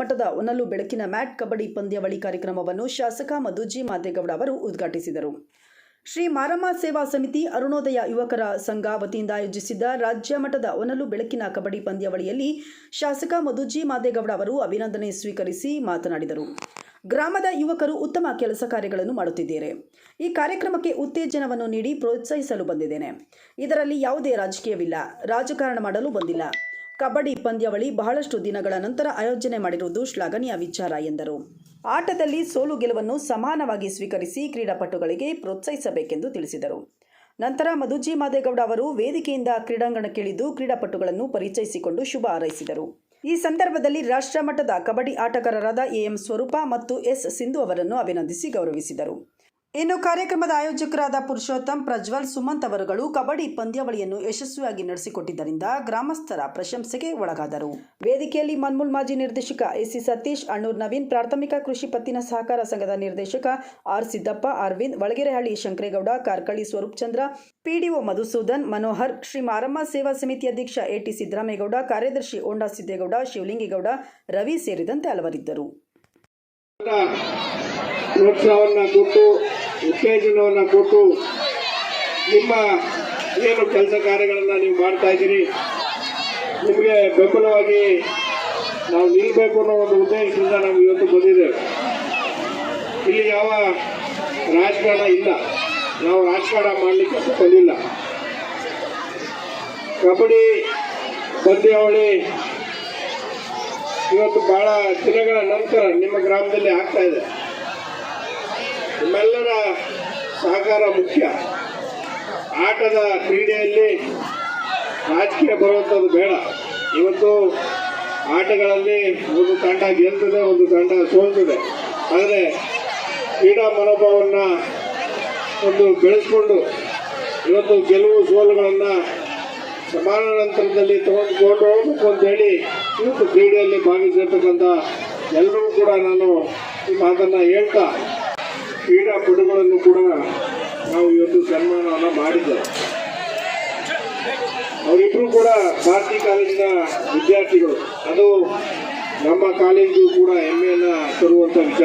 ಮಟ್ಟದ ಒನಲು ಬೆಳಕಿನ ಮ್ಯಾಟ್ ಕಬಡ್ಡಿ ಪಂದ್ಯಾವಳಿ ಕಾರ್ಯಕ್ರಮವನ್ನು ಶಾಸಕ ಮಧು ಜಿ ಮಾದೇಗೌಡ ಅವರು ಉದ್ಘಾಟಿಸಿದರು. ಶ್ರೀ ಮಾರಮ್ಮ ಸೇವಾ ಸಮಿತಿ ಅರುಣೋದಯ ಯುವಕರ ಸಂಘ ವತಿಯಿಂದ ಆಯೋಜಿಸಿದ್ದ ರಾಜ್ಯ ಮಟ್ಟದ ಒನಲು ಬೆಳಕಿನ ಕಬಡ್ಡಿ ಪಂದ್ಯಾವಳಿಯಲ್ಲಿ ಶಾಸಕ ಮಧುಜಿ ಮಾದೇಗೌಡ ಅವರು ಅಭಿನಂದನೆ ಸ್ವೀಕರಿಸಿ ಮಾತನಾಡಿದರು. ಗ್ರಾಮದ ಯುವಕರು ಉತ್ತಮ ಕೆಲಸ ಕಾರ್ಯಗಳನ್ನು ಮಾಡುತ್ತಿದ್ದಾರೆ. ಈ ಕಾರ್ಯಕ್ರಮಕ್ಕೆ ಉತ್ತೇಜನವನ್ನು ನೀಡಿ ಪ್ರೋತ್ಸಾಹಿಸಲು ಬಂದಿದ್ದೇನೆ. ಇದರಲ್ಲಿ ಯಾವುದೇ ರಾಜಕೀಯವಿಲ್ಲ. ರಾಜಕಾರಣ ಮಾಡಲು ಬಂದಿಲ್ಲ. ಕಬಡ್ಡಿ ಪಂದ್ಯಾವಳಿ ಬಹಳಷ್ಟು ದಿನಗಳ ನಂತರ ಆಯೋಜನೆ ಮಾಡಿರುವುದು ಶ್ಲಾಘನೀಯ ವಿಚಾರ ಎಂದರು. ಆಟದಲ್ಲಿ ಸೋಲು ಗೆಲುವನ್ನು ಸಮಾನವಾಗಿ ಸ್ವೀಕರಿಸಿ ಕ್ರೀಡಾಪಟುಗಳಿಗೆ ಪ್ರೋತ್ಸಾಹಿಸಬೇಕೆಂದು ತಿಳಿಸಿದರು. ನಂತರ ಮಧುಜಿ ಮಾದೇಗೌಡ ಅವರು ವೇದಿಕೆಯಿಂದ ಕ್ರೀಡಾಂಗಣಕ್ಕಿಳಿದು ಕ್ರೀಡಾಪಟುಗಳನ್ನು ಪರಿಚಯಿಸಿಕೊಂಡು ಶುಭ ಹಾರೈಸಿದರು. ಈ ಸಂದರ್ಭದಲ್ಲಿ ರಾಷ್ಟ್ರ ಮಟ್ಟದ ಕಬಡ್ಡಿ ಆಟಗಾರರಾದ ಎಎಂ ಸ್ವರೂಪ ಮತ್ತು ಎಸ್ ಸಿಂಧು ಅವರನ್ನು ಅಭಿನಂದಿಸಿ ಗೌರವಿಸಿದರು. ಇನ್ನು ಕಾರ್ಯಕ್ರಮದ ಆಯೋಜಕರಾದ ಪುರುಷೋತ್ತಮ್, ಪ್ರಜ್ವಲ್, ಸುಮಂತ್ ಅವರುಗಳು ಕಬಡ್ಡಿ ಪಂದ್ಯಾವಳಿಯನ್ನು ಯಶಸ್ವಿಯಾಗಿ ನಡೆಸಿಕೊಟ್ಟಿದ್ದರಿಂದ ಗ್ರಾಮಸ್ಥರ ಪ್ರಶಂಸೆಗೆ ಒಳಗಾದರು. ವೇದಿಕೆಯಲ್ಲಿ ಮನ್ಮೂಲ್ ಮಾಜಿ ನಿರ್ದೇಶಕ ಎಸಿ ಸತೀಶ್, ಅಣ್ಣೂರ್ ನವೀನ್, ಪ್ರಾಥಮಿಕ ಕೃಷಿ ಪತ್ತಿನ ಸಹಕಾರ ಸಂಘದ ನಿರ್ದೇಶಕ ಆರ್ ಸಿದ್ದಪ್ಪ, ಅರವಿಂದ್ ಒಳಗೆರೆಹಳ್ಳಿ ಶಂಕರೇಗೌಡ, ಕಾರ್ಕಳಿ ಸ್ವರೂಪ್ ಚಂದ್ರ, ಪಿಡಿಒ ಮಧುಸೂದನ್, ಮನೋಹರ್, ಶ್ರೀ ಮಾರಮ್ಮ ಸೇವಾ ಸಮಿತಿ ಅಧ್ಯಕ್ಷ ಎಟಿ ಸಿದ್ದರಾಮೇಗೌಡ ಕಾರ್ಯದರ್ಶಿ ಓಂಡಾ ಸಿದ್ದೇಗೌಡ, ಶಿವಲಿಂಗೇಗೌಡ, ರವಿ ಸೇರಿದಂತೆ ಹಲವರಿದ್ದರು. ಪ್ರೋತ್ಸಾಹವನ್ನು ಕೊಟ್ಟು, ಉತ್ತೇಜನವನ್ನು ಕೊಟ್ಟು ನಿಮ್ಮ ಏನು ಕೆಲಸ ಕಾರ್ಯಗಳನ್ನು ನೀವು ಮಾಡ್ತಾ ಇದ್ದೀರಿ, ನಿಮಗೆ ಬೆಂಬಲವಾಗಿ ನಾವು ನಿಲ್ಲಬೇಕು ಅನ್ನೋ ಒಂದು ಉದ್ದೇಶದಿಂದ ನಾವು ಇವತ್ತು ಬಂದಿದ್ದೇವೆ. ಇಲ್ಲಿ ಯಾವ ರಾಜಕಾರಣ ಇಲ್ಲ. ನಾವು ರಾಜಕಾರಣ ಮಾಡಲಿಕ್ಕೆ ಬಂದಿಲ್ಲ ಕಬಡ್ಡಿ, ಪಂದ್ಯಾವಳಿ ಇವತ್ತು ಬಹಳ ದಿನಗಳ ನಂತರ ನಿಮ್ಮ ಗ್ರಾಮದಲ್ಲಿ ಆಗ್ತಾ ಇದೆ. ನಿಮ್ಮೆಲ್ಲರ ಸಹಕಾರ ಮುಖ್ಯ. ಆಟದ ಕ್ರೀಡೆಯಲ್ಲಿ ರಾಜಕೀಯ ಬರುವಂಥದ್ದು ಬೇಡ. ಇವತ್ತು ಆಟಗಳಲ್ಲಿ ಒಂದು ತಂಡ ಗೆಲ್ತದೆ, ಒಂದು ತಂಡ ಸೋಲ್ತದೆ. ಆದರೆ ಕ್ರೀಡಾ ಮನೋಭಾವವನ್ನು ಒಂದು ಬೆಳೆಸ್ಕೊಂಡು ಇವತ್ತು ಗೆಲುವು ಸೋಲುಗಳನ್ನು ಸಮಾನ ನಂತರದಲ್ಲಿ ತಗೊಂಡ್ಕೊಂಡು ಹೋಗ್ಬೇಕು ಅಂತೇಳಿ ಇವತ್ತು ಕ್ರೀಡೆಯಲ್ಲಿ ಭಾಗವಹಿಸಿರ್ತಕ್ಕಂಥ ಎಲ್ಲರೂ ಕೂಡ ನಾನು ಈ ಮಾತನ್ನು ಹೇಳ್ತಾ ಕ್ರೀಡಾಪಟುಗಳನ್ನು ಕೂಡ ನಾವು ಇವತ್ತು ಸನ್ಮಾನವನ್ನು ಮಾಡಿದ್ದೇವೆ. ಅವರಿಬ್ಬರು ಕೂಡ ಭಾರತಿ ಕಾಲೇಜಿನ ವಿದ್ಯಾರ್ಥಿಗಳು. ಅದು ನಮ್ಮ ಕಾಲೇಜು ಕೂಡ ಹೆಮ್ಮೆಯನ್ನು ತರುವಂಥ ವಿಚಾರ.